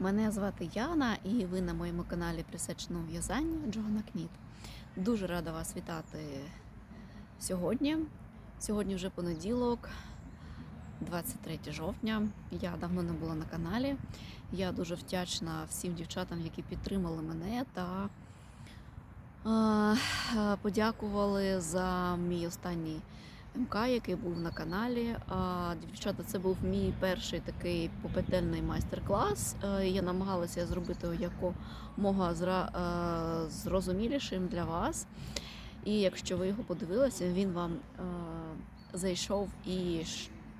Мене звати Яна, і ви на моєму каналі присеченого в'язання Джоанна Кніт. Дуже рада вас вітати сьогодні. Сьогодні вже понеділок, 23 жовтня. Я давно не була на каналі. Я дуже вдячна всім дівчатам, які підтримали мене та е, е, подякували за мій останній МК, який був на каналі. Дівчата, це був мій перший такий попетельний майстер-клас. Е, Я намагалася зробити якомога е, зрозумілішим для вас. І якщо ви його подивилися, він вам е, зайшов і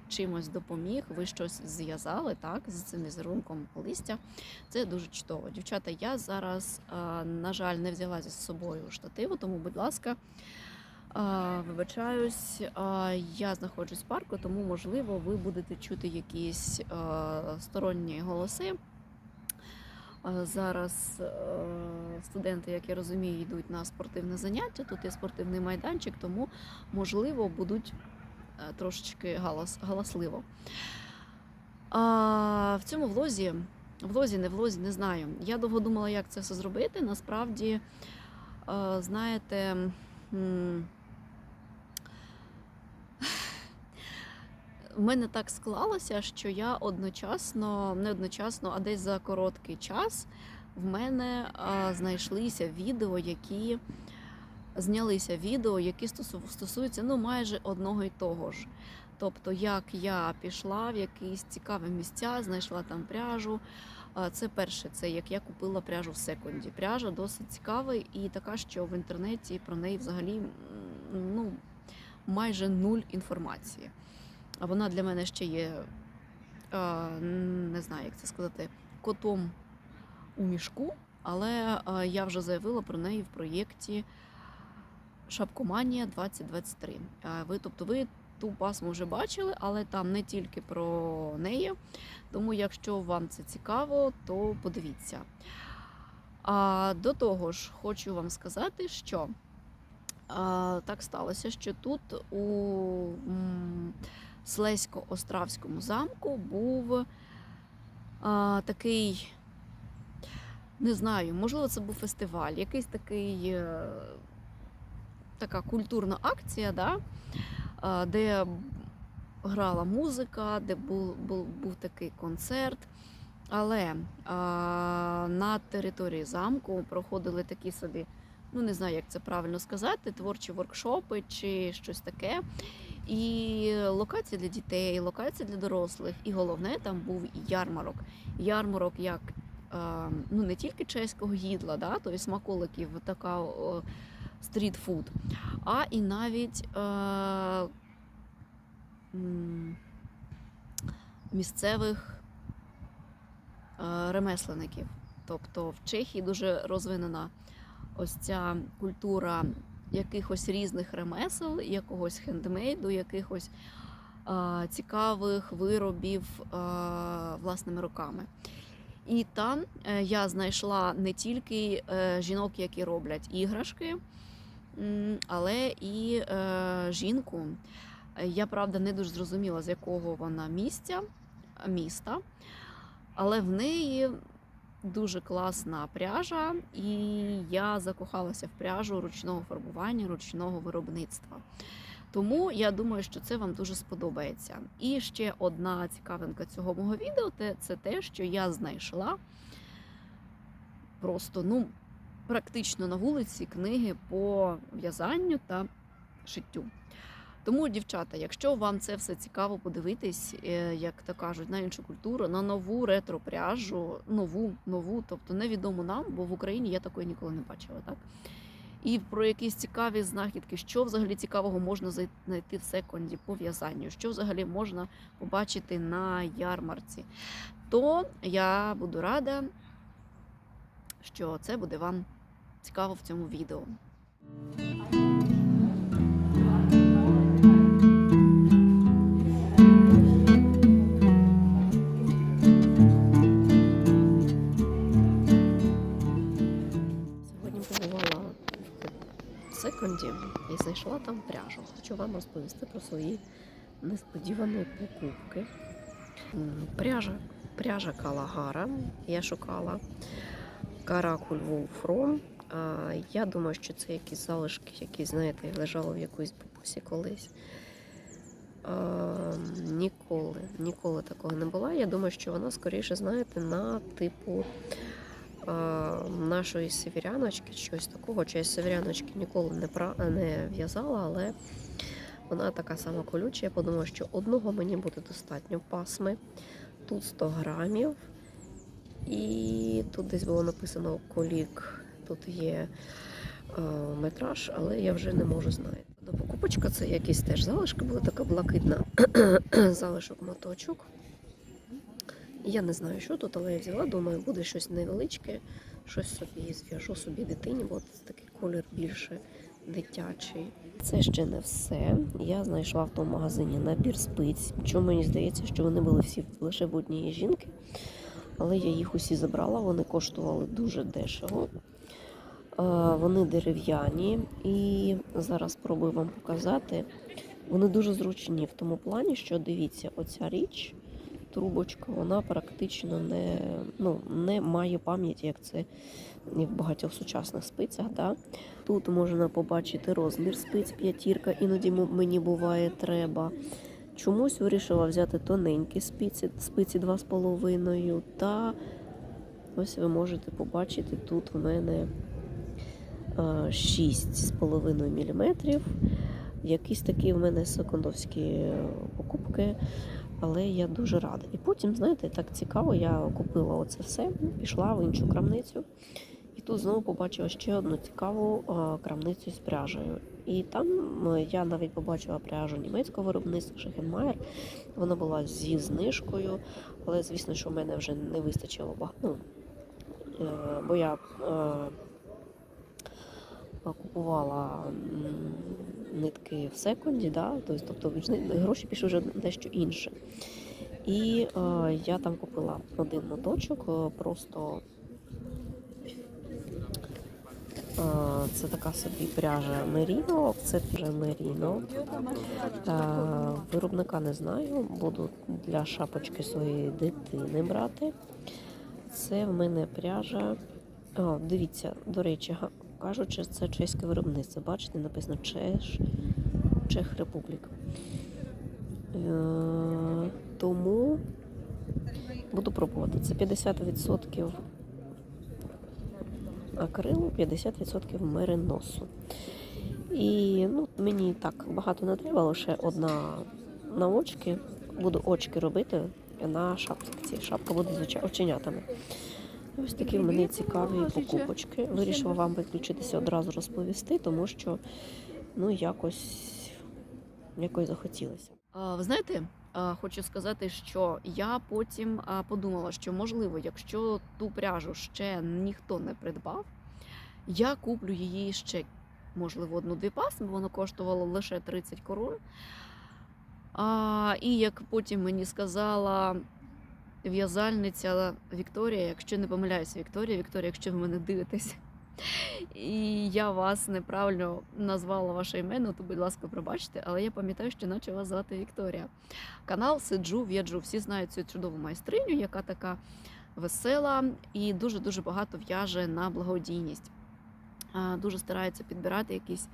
чимось допоміг. Ви щось зв'язали так з цим візерунком листя. Це дуже чудово. Дівчата, я зараз, на жаль, не взяла зі собою штативу, тому, будь ласка. А, Вибачаюсь, а, я знаходжусь в парку, тому можливо ви будете чути якісь а, сторонні голоси. А, Зараз е, студенти, як я розумію, йдуть на спортивне заняття. Тут є спортивний майданчик, тому можливо будуть е, трошечки галас, галасливо. А, в цьому влозі, влозі, не влозі, не знаю. Я довго думала, як це все зробити. Насправді, е, знаєте. м, в мене так склалося, що я одночасно, не одночасно, а десь за короткий час в мене а, знайшлися відео, які знялися відео, які стосуються ну, майже одного і того ж. Тобто, як я пішла в якісь цікаві місця, знайшла там пряжу. Це перше, це як я купила пряжу в секунді. Пряжа досить цікава і така, що в інтернеті про неї взагалі ну, майже нуль інформації. А вона для мене ще є, е, не знаю, як це сказати, котом у мішку, але е, я вже заявила про неї в проєкті Шапкоманія 2023. Е, Ви, тобто, ви ту пасму вже бачили, але там не тільки про неї. Тому, якщо вам це цікаво, то подивіться. А до того ж, хочу вам сказати, що а, так сталося, що тут у Слесько-Остравському замку був а, такий, не знаю, можливо, це був фестиваль, якийсь такий, е, така культурна акція, да, а, де грала музика, де був, був, був такий концерт. Але а, на території замку проходили такі собі, ну не знаю, як це правильно сказати, творчі воркшопи чи щось таке. І локації для дітей, локації для дорослих. І головне, там був ярмарок. Ярмарок як е, ну, не тільки чеського гідла, да, тобто смаколиків, така стрітфуд, а і навіть е, місцевих е, ремесленників. Тобто в Чехії дуже розвинена ось ця культура якихось різних ремесел, якогось хендмейду, якихось а, цікавих виробів а, власними руками. І там е, я знайшла не тільки е, жінок, які роблять іграшки, але і е, жінку. Я правда не дуже зрозуміла, з якого вона місця, міста, але в неї дуже класна пряжа, і я закохалася в пряжу ручного фарбування, ручного виробництва. Тому я думаю, що це вам дуже сподобається. І ще одна цікавинка цього мого відео це те, що я знайшла просто ну, практично на вулиці книги по в'язанню та шиттю. Тому, дівчата, якщо вам це все цікаво подивитись, е, як то кажуть, на іншу культуру, на нову ретро-пряжу, нову, нову, тобто невідому нам, бо в Україні я такої ніколи не бачила, так? І про якісь цікаві знахідки, що взагалі цікавого можна знайти в секунді по в'язанню, що взагалі можна побачити на ярмарці, то я буду рада, що це буде вам цікаво в цьому відео. В секунді і знайшла там пряжу. Хочу вам розповісти про свої несподівані покупки. Пряжа Пряжа Калагара. Я шукала Каракуль Вулфром. Я думаю, що це якісь залишки, які, знаєте, лежали в якоїсь бабусі колись. Ніколи, ніколи такого не було. Я думаю, що вона скоріше, знаєте, на типу нашої северяночки, щось такого. З северяночки ніколи не, пра... не в'язала, але вона така сама колюча. Я подумала, що одного мені буде достатньо пасми. Тут 100 грамів. І тут десь було написано колік. Тут є е, метраж, але я вже не можу знати. До покупочка це якісь теж залишки, була така блакитна залишок моточок. Я не знаю, що тут, але я взяла, думаю, буде щось невеличке, щось собі зв'яжу собі дитині, бо такий колір більше дитячий. Це ще не все. Я знайшла в тому магазині набір спиць. Чому мені здається, що вони були всі лише в однієї жінки, але я їх усі забрала, вони коштували дуже дешево. Вони дерев'яні, і зараз спробую вам показати. Вони дуже зручні в тому плані, що дивіться, оця річ, трубочка, вона практично не, ну, не має пам'яті, як це і в багатьох сучасних спицях. Да? Тут можна побачити розмір спиць п'ятірка, іноді мені буває треба. Чомусь вирішила взяти тоненькі спиці, спиці 2,5. Та ось ви можете побачити тут у мене е, 6,5 мм. Якісь такі в мене секундовські покупки, але я дуже рада. І потім, знаєте, так цікаво, я купила оце все, пішла в іншу крамницю. І тут знову побачила ще одну цікаву крамницю з пряжею. І там я навіть побачила пряжу німецького виробництва Шехенмайер. Вона була зі знижкою, але звісно, що в мене вже не вистачило багато. Ну, е, бо я е, купувала нитки в секунді, да? тобто, тобто гроші пішли вже дещо інше. І е, я там купила один моточок, е, просто е, це така собі пряжа Меріно, це вже Меріно. Е, виробника не знаю, буду для шапочки своєї дитини брати. Це в мене пряжа. О, дивіться, до речі, кажуть, що це чеське виробництво. Бачите, написано Чеш, Чех Републік. Е, тому буду пробувати. Це 50% акрилу, 50% мериносу. І ну, мені так багато не треба, лише одна на очки. Буду очки робити на шапці. Шапка буде звичайно оченятами. Ось такі в мене цікаві покупочки. Вирішила вам виключитися одразу розповісти, тому що ну якось, якось захотілося. А, Ви знаєте, хочу сказати, що я потім подумала, що можливо, якщо ту пряжу ще ніхто не придбав, я куплю її ще, можливо, одну-дві пасми, воно коштувало лише 30 корон. А, і як потім мені сказала в'язальниця Вікторія, якщо не помиляюся, Вікторія, Вікторія, якщо ви мене дивитесь, і я вас неправильно назвала ваше ім'я, то, будь ласка, пробачте, але я пам'ятаю, що наче вас звати Вікторія. Канал Сиджу В'яджу. Всі знають цю чудову майстриню, яка така весела і дуже-дуже багато в'яже на благодійність. Дуже старається підбирати якісь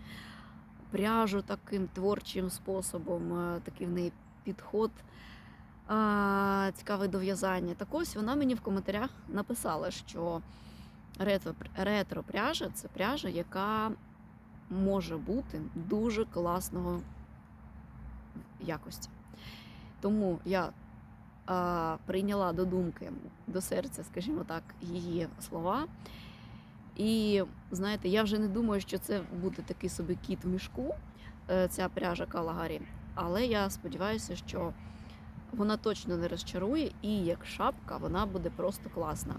пряжу таким творчим способом, такий в неї підход а, цікавий до в'язання. Так ось вона мені в коментарях написала, що ретро, ретро пряжа це пряжа, яка може бути дуже класного якості. Тому я а, прийняла до думки, до серця, скажімо так, її слова. І знаєте, я вже не думаю, що це буде такий собі кіт в мішку, е, ця пряжа Калагарі. Але я сподіваюся, що вона точно не розчарує, і як шапка вона буде просто класна.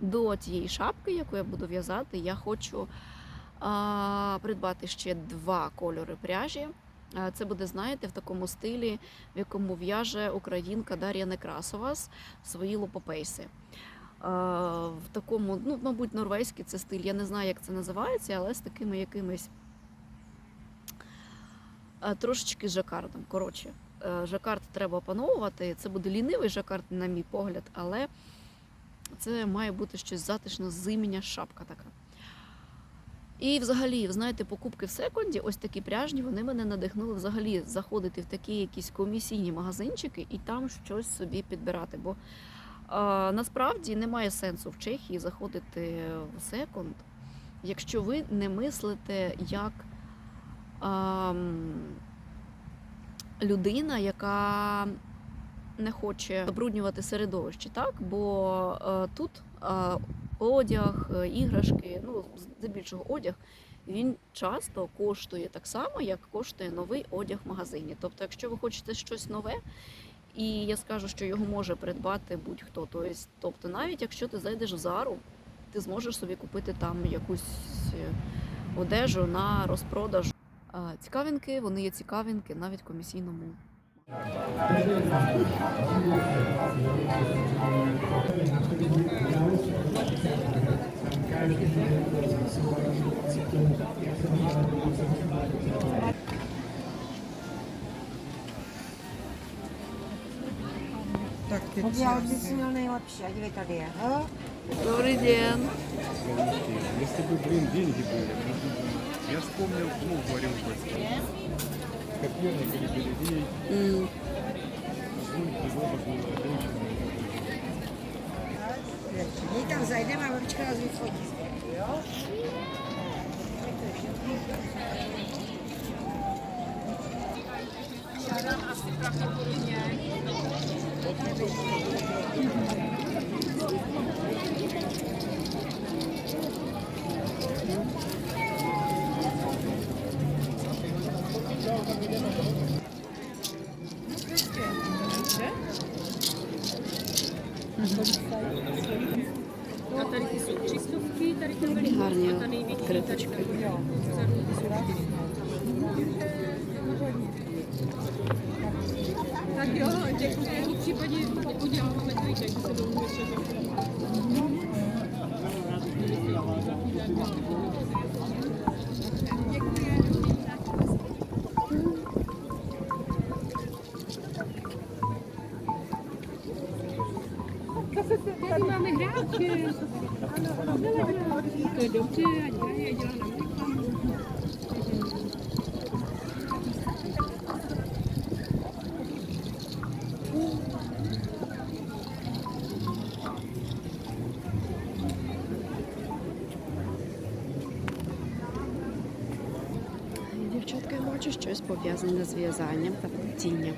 До тієї шапки, яку я буду в'язати, я хочу а, придбати ще два кольори пряжі. Це буде, знаєте, в такому стилі, в якому в'яже українка Дар'я Некрасова свої лопопейси. В такому, ну, мабуть, норвезький це стиль. Я не знаю, як це називається, але з такими якимись трошечки жакардом. Коротше, жакард треба опановувати. Це буде лінивий жакард, на мій погляд, але це має бути щось затишно зимня шапка така. І взагалі, знаєте, покупки в секунді, ось такі пряжні, вони мене надихнули взагалі заходити в такі якісь комісійні магазинчики і там щось собі підбирати. Бо а, насправді немає сенсу в Чехії заходити в секонд, якщо ви не мислите як а, м, людина, яка не хоче забруднювати середовище, так? Бо е, тут е, одяг, е, іграшки, ну, здебільшого одяг, він часто коштує так само, як коштує новий одяг в магазині. Тобто, якщо ви хочете щось нове, і я скажу, що його може придбати будь-хто. Тобто, тобто, навіть якщо ти зайдеш в зару, ти зможеш собі купити там якусь е, одежу на розпродаж. Цікавинки, вони є цікавинки навіть комісійному. A dívej tady je. Ha? Добрий день! Если бы, блин, деньги были. Я вспомнил клуб в Оренбурге. Коперник или Галилей. Mm. И там зайдем, а вовчка разве Şahran Aslı Prakta Korunya. Дівчатка, я бачу щось пов'язане з в'язанням та плетінням.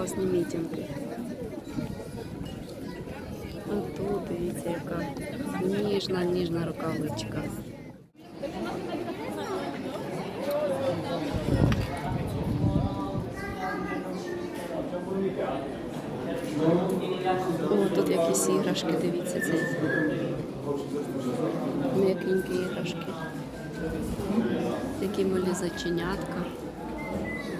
Такі класні мітинги. А тут дивіться, яка ніжна, ніжна рукавичка. О, тут якісь іграшки, дивіться, це М'якенькі іграшки. Такі малі зайченятка.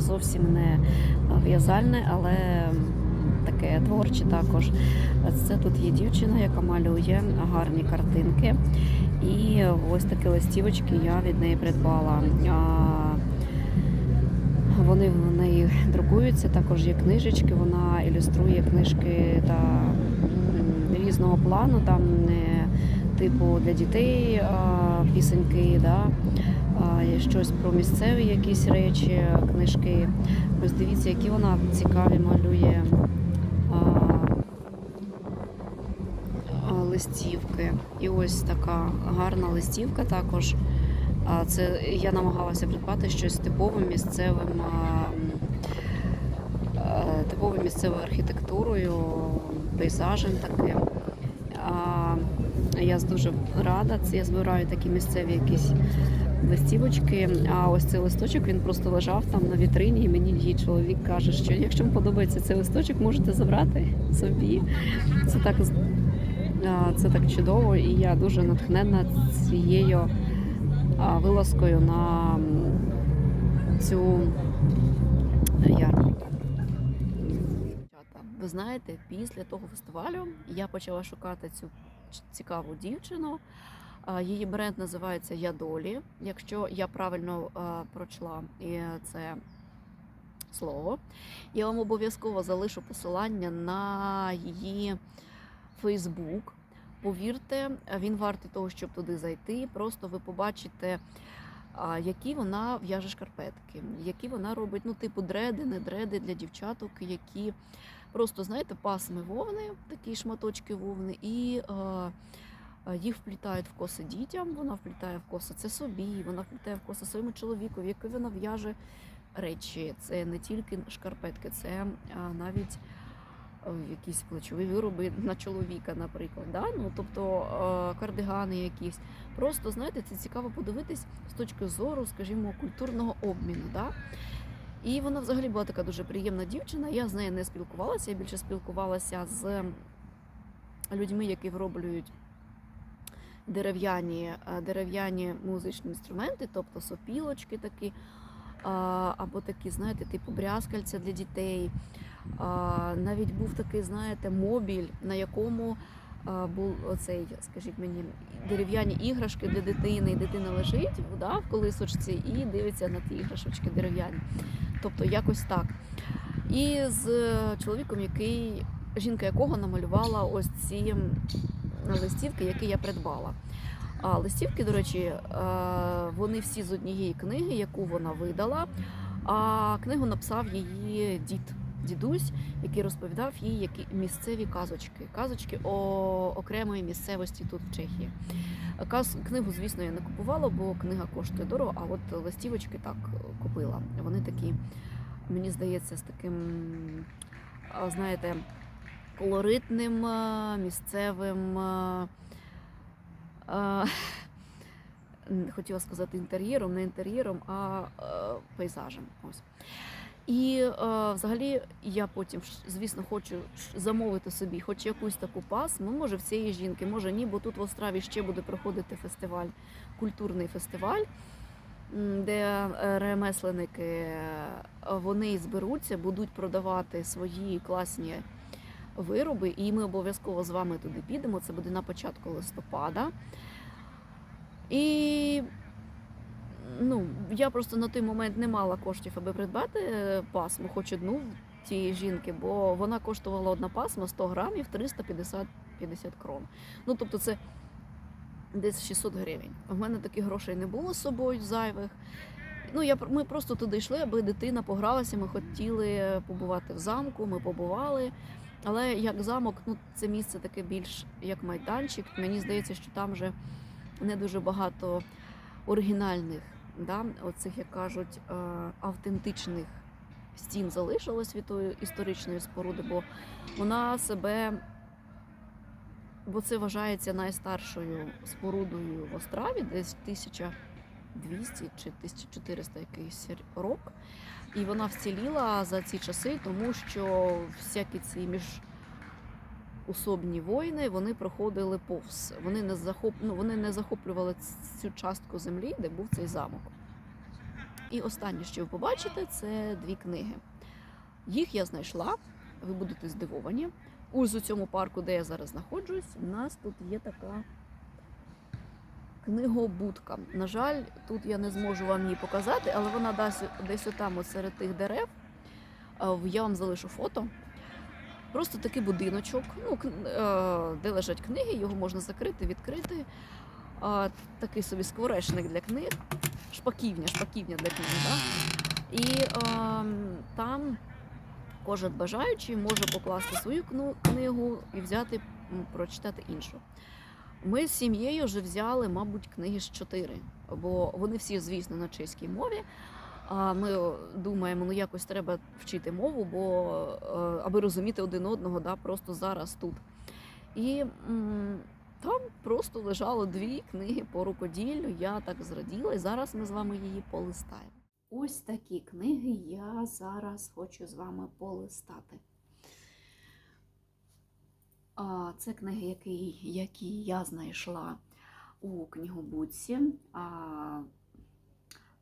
зовсім не в'язальне, але таке творче також. Це тут є дівчина, яка малює гарні картинки. І ось такі листівочки я від неї придбала. Вони в неї друкуються, також є книжечки, вона ілюструє книжки та різного плану, там типу для дітей пісеньки, да, щось про місцеві якісь речі, книжки. Ось дивіться, які вона цікаві малює листівки. І ось така гарна листівка також. Це я намагалася придбати щось типовим місцевим. Типовою місцевою архітектурою, пейзажем таким. Я дуже рада. Я збираю такі місцеві якісь листівочки. А ось цей листочок він просто лежав там на вітрині, і мені її чоловік каже, що якщо вам подобається цей листочок, можете забрати собі. Це так це так чудово, і я дуже натхненна цією вилазкою на цю ярмарку. Ви знаєте, після того фестивалю я почала шукати цю цікаву дівчину. Її бренд називається Ядолі. Якщо я правильно прочла це слово, я вам обов'язково залишу посилання на її Фейсбук. Повірте, він вартий того, щоб туди зайти. Просто ви побачите, які вона в'яже шкарпетки, які вона робить, ну, типу дреди, не дреди для дівчаток, які просто, знаєте, пасми вовни, такі шматочки вовни, і е, їх вплітають в коси дітям, вона вплітає в коси це собі, вона вплітає в коси своєму чоловікові, який вона в'яже речі. Це не тільки шкарпетки, це е, навіть е, якісь плечові вироби на чоловіка, наприклад. Да? Ну, тобто е, кардигани якісь. Просто знаєте, це цікаво подивитись з точки зору, скажімо, культурного обміну. Да? І вона взагалі була така дуже приємна дівчина. Я з нею не спілкувалася, я більше спілкувалася з людьми, які вироблюють дерев'яні, е, дерев'яні музичні інструменти, тобто сопілочки такі, або такі, знаєте, типу брязкальця для дітей. Навіть був такий, знаєте, мобіль, на якому був оцей, скажіть мені, дерев'яні іграшки для дитини. Дитина лежить да, в колисочці і дивиться на ті іграшечки дерев'яні. Тобто якось так. І з чоловіком, який, жінка якого намалювала ось ці листівки, які я придбала. А листівки, до речі, е, вони всі з однієї книги, яку вона видала. А книгу написав її дід, дідусь, який розповідав їй які місцеві казочки, казочки о окремої місцевості тут в Чехії. Книгу, звісно, я не купувала, бо книга коштує дорого, а от листівочки так купила. Вони такі, мені здається, з таким, знаєте, колоритним місцевим. а, а, н- Хотіла сказати інтер'єром, не інтер'єром, а е, пейзажем. Ось. І е, взагалі я потім, звісно, хочу замовити собі хоч якусь таку пасму, може в цієї жінки, може ні, бо тут в Острові ще буде проходити фестиваль, культурний фестиваль, де е, ремесленники е, вони зберуться, будуть продавати свої класні вироби, і ми обов'язково з вами туди підемо. Це буде на початку листопада. І ну, я просто на той момент не мала коштів, аби придбати е, пасму, хоч одну тієї жінки, бо вона коштувала одна пасма 100 грамів 350 50 крон. Ну, тобто це десь 600 гривень. В мене таких грошей не було з собою зайвих. Ну, я, ми просто туди йшли, аби дитина погралася. Ми хотіли побувати в замку, ми побували. Але як замок, ну це місце таке більш як майданчик. Мені здається, що там вже не дуже багато оригінальних, да, оцих, як кажуть, е, автентичних стін залишилось від тої історичної споруди, бо вона себе, бо це вважається найстаршою спорудою в Острові, десь 1200 чи 1400 якийсь рок. І вона вціліла за ці часи, тому що всякі ці між усобні воїни вони проходили повз. Вони не захоп... ну, вони не захоплювали цю частку землі, де був цей замок. І останнє, що ви побачите, це дві книги. Їх я знайшла, ви будете здивовані. Ось у цьому парку, де я зараз знаходжусь, у нас тут є така книгобудка. На жаль, тут я не зможу вам її показати, але вона десь, десь отам, от серед тих дерев. Я вам залишу фото. Просто такий будиночок, ну, е, де лежать книги, його можна закрити, відкрити. Такий собі скворечник для книг, шпаківня, шпаківня для книг. Да? І ем, там кожен бажаючий може покласти свою книгу і взяти, прочитати іншу. Ми з сім'єю вже взяли, мабуть, книги з чотири, бо вони всі, звісно, на чеській мові. А ми думаємо, ну якось треба вчити мову, бо е, аби розуміти один одного, да, просто зараз тут. І там просто лежало дві книги по рукоділлю. Я так зраділа, і зараз ми з вами її полистаємо. Ось такі книги я зараз хочу з вами полистати. Це книги, які, які я знайшла у книгобудці.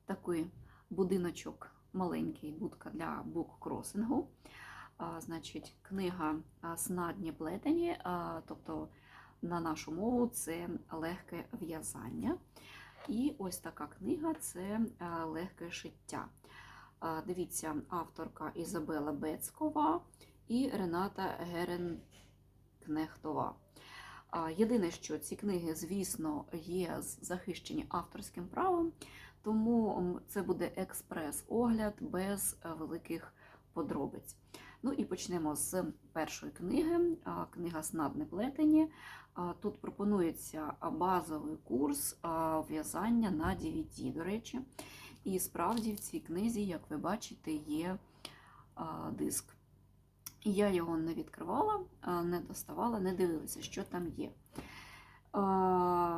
Такий будиночок маленький, будка для буккросингу. Значить, книга «Снадні плетені, тобто на нашу мову це легке в'язання. І ось така книга це легке шиття. Дивіться, авторка Ізабела Бецькова і Рената Герен. Кнехтова. Єдине, що ці книги, звісно, є захищені авторським правом, тому це буде експрес-огляд без е, великих подробиць. Ну і почнемо з першої книги. Книга Снадне плетені. Тут пропонується базовий курс в'язання на DVD, до речі. І справді в цій книзі, як ви бачите, є диск. Я його не відкривала, не доставала, не дивилася, що там є.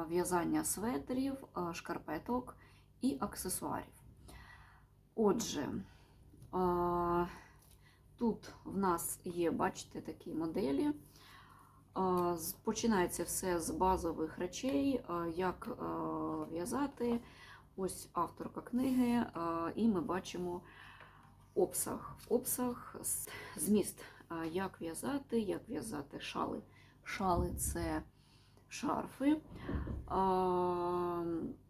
В'язання светрів, шкарпеток і аксесуарів. Отже, тут в нас є, бачите, такі моделі. Починається все з базових речей, як в'язати. Ось авторка книги, і ми бачимо обсаг. Обсаг, зміст, як в'язати, як в'язати шали. Шали це шарфи,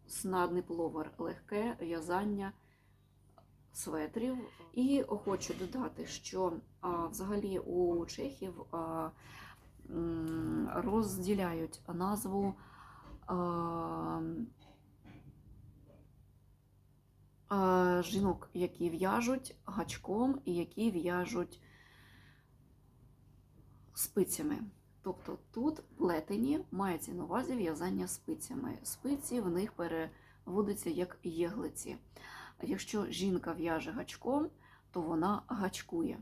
снадний пловер, легке в'язання светрів. І хочу додати, що взагалі у чехів розділяють назву жінок, які в'яжуть гачком і які в'яжуть спицями. Тобто тут плетені мається на увазі в'язання спицями. Спиці в них переводяться як єглиці. Якщо жінка в'яже гачком, то вона гачкує.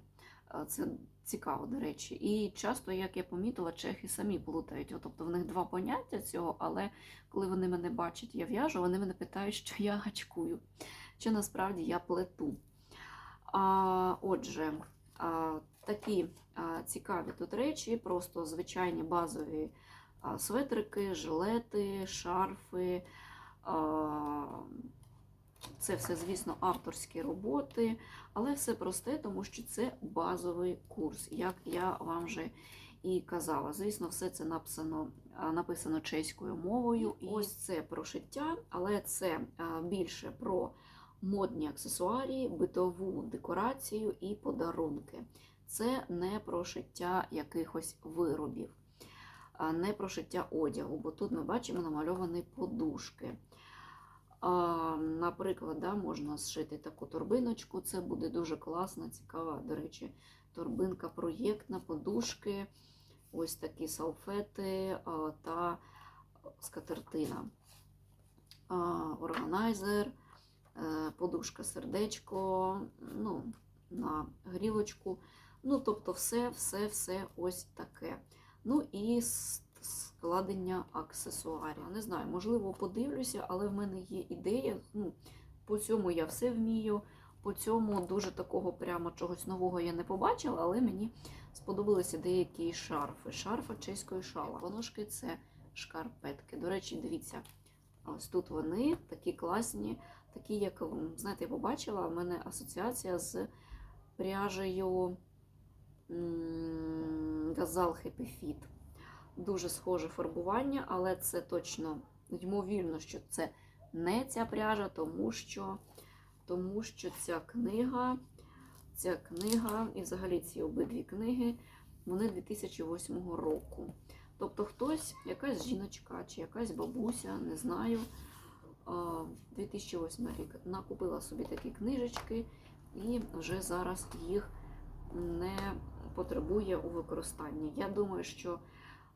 Це цікаво, до речі. І часто, як я помітила, чехи самі плутають. Тобто в них два поняття цього, але коли вони мене бачать, я в'яжу, вони мене питають, що я гачкую, що насправді я плету. А, отже, а, такі а, цікаві тут речі, просто звичайні базові а, светрики, жилети, шарфи. А, це все, звісно, авторські роботи, але все просте, тому що це базовий курс, як я вам вже і казала. Звісно, все це написано, написано чеською мовою. І ось це про шиття, але це більше про модні аксесуарі, битову декорацію і подарунки. Це не про шиття якихось виробів, не про шиття одягу, бо тут ми бачимо намальовані подушки. Наприклад, да, можна зшити таку торбиночку, це буде дуже класна, цікава, до речі, торбинка проєктна, подушки, ось такі салфети та скатертина. Органайзер, подушка сердечко, ну, на грілочку. Ну, тобто, все, все, все ось таке. Ну і складення аксесуарів. Не знаю, можливо, подивлюся, але в мене є ідея. Ну, по цьому я все вмію. По цьому дуже такого прямо чогось нового я не побачила, але мені сподобалися деякі шарфи. Шарфа чеської шала. Поножки це шкарпетки. До речі, дивіться, ось тут вони такі класні, такі, як, знаєте, я побачила, в мене асоціація з пряжею Газал Happy Fit. Дуже схоже фарбування, але це точно ймовірно, що це не ця пряжа, тому що, тому що ця книга, ця книга і взагалі ці обидві книги, вони 2008 року. Тобто хтось, якась жіночка чи якась бабуся, не знаю, 2008 рік накупила собі такі книжечки і вже зараз їх не потребує у використанні. Я думаю, що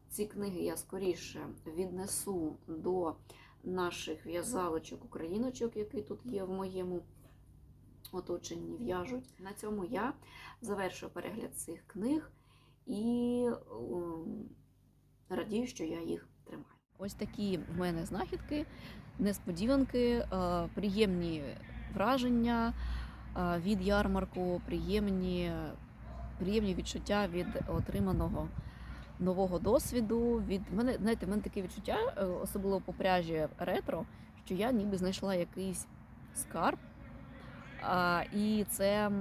ці книги я скоріше віднесу до наших в'язалочок, україночок, які тут є в моєму оточенні, в'яжуть. На цьому я завершую перегляд цих книг і ем, радію, що я їх тримаю. Ось такі в мене знахідки, несподіванки, е, приємні враження е, від ярмарку, приємні, приємні відчуття від отриманого нового досвіду. Від мене, знаєте, в мене таке відчуття, е, особливо по пряжі ретро, що я ніби знайшла якийсь скарб. І це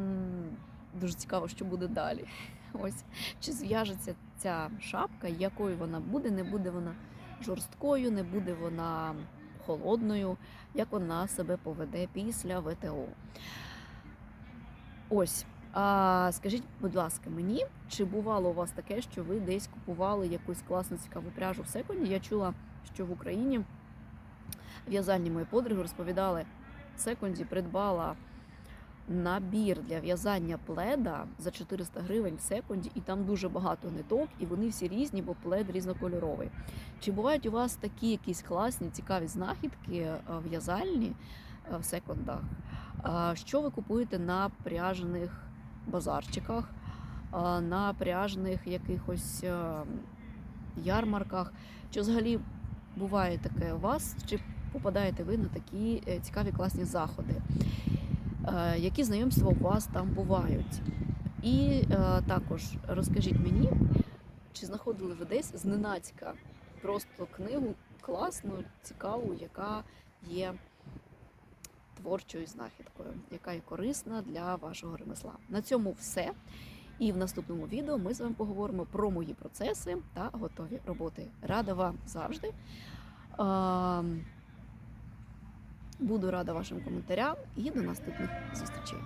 дуже цікаво, що буде далі. Ось чи зв'яжеться ця шапка, якою вона буде, не буде вона жорсткою, не буде вона холодною, як вона себе поведе після ВТО. Ось. А скажіть, будь ласка, мені, чи бувало у вас таке, що ви десь купували якусь класну цікаву пряжу в секунді? Я чула, що в Україні в'язальні мої подруги розповідали, в секунді придбала набір для в'язання пледа за 400 гривень в секунді, і там дуже багато ниток, і вони всі різні, бо плед різнокольоровий. Чи бувають у вас такі якісь класні, цікаві знахідки е, в'язальні е, в секундах? Що ви купуєте на пряжених базарчиках, на пряжних якихось е, ярмарках? Чи взагалі буває таке у вас? Чи попадаєте ви на такі цікаві класні заходи? Е, Які знайомства у вас там бувають? І е, також розкажіть мені, чи знаходили ви десь зненацька просто книгу класну, цікаву, яка є творчою знахідкою, яка є корисна для вашого ремесла. На цьому все. І в наступному відео ми з вами поговоримо про мої процеси та готові роботи. Рада вам завжди. Буду рада вашим коментарям і до наступних зустрічей.